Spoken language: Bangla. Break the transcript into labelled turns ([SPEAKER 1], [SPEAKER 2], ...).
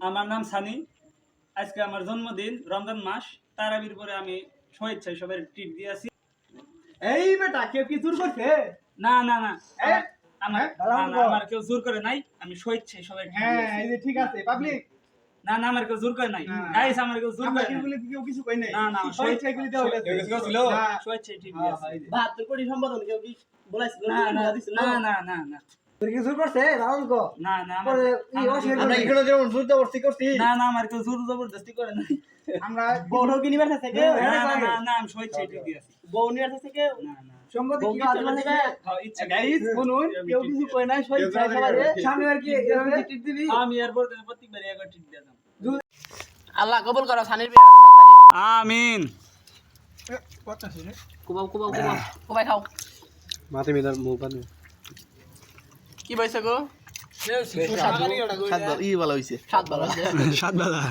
[SPEAKER 1] আমার নাম সানি। আজকে আমার জন্মদিন রমজান মাস। তারাবির পরে আমি স্বেচ্ছায় সবাই টিপ দিয়েছি
[SPEAKER 2] এই বেটা কেউ কি জোর করছে?
[SPEAKER 1] না না না। আমার
[SPEAKER 2] হ্যাঁ,
[SPEAKER 1] না, না। আমার কেউ জোর করে নাই। আমি স্বেচ্ছায় সবাই
[SPEAKER 2] হ্যাঁ এই যে ঠিক আছে পাবলিক
[SPEAKER 1] না না আমার কেউ জোর করে নাই। গাইস আমার কেউ জোর করে নাই।
[SPEAKER 2] বলে কেউ কিছু কই নাই।
[SPEAKER 1] না, না, স্বেচ্ছায় টিপ
[SPEAKER 2] হ্যাঁ,
[SPEAKER 1] দিয়েছি
[SPEAKER 2] এই যে।
[SPEAKER 3] কোটি সম্বোধন কেউ কি বলাইছিল?
[SPEAKER 1] না না না না না। না
[SPEAKER 4] তুই কি শুরু করছে? রাহুল গো
[SPEAKER 1] না না আমার-
[SPEAKER 4] পরে ই
[SPEAKER 1] আমার-
[SPEAKER 4] অসুবিধা
[SPEAKER 5] আমরা
[SPEAKER 4] নেই।
[SPEAKER 5] এখানে যেমন জোরদাবস্তি করছি।
[SPEAKER 1] না না আমার কেউ জোর জবরদস্তি করে নাই।
[SPEAKER 2] আমরা
[SPEAKER 3] বউ কি থেকে
[SPEAKER 1] না না না না আমি স্বেচ্ছায় টিপ দিয়েছি
[SPEAKER 3] বউ নিবার থেকে
[SPEAKER 1] না না
[SPEAKER 4] সম্মতি কি
[SPEAKER 3] কি থেকে
[SPEAKER 1] ইচ্ছা
[SPEAKER 2] গাইস শুনুন কেউ কিছু কই নাই সবাই
[SPEAKER 4] সামনে আর কি এরকম কি দিবি?
[SPEAKER 1] আমি এরপর প্রত্যেকবার একবার টিপ দিতাম
[SPEAKER 3] আল্লাহ কবুল করো সানির বিয়ে
[SPEAKER 1] আমিন।
[SPEAKER 3] কুবাও কুবাও কুবাও। কুবাই খাও।
[SPEAKER 5] মাতে মেদার মুখ
[SPEAKER 3] কি বইছে গো?
[SPEAKER 5] ই বলা হইছে সাত বালা।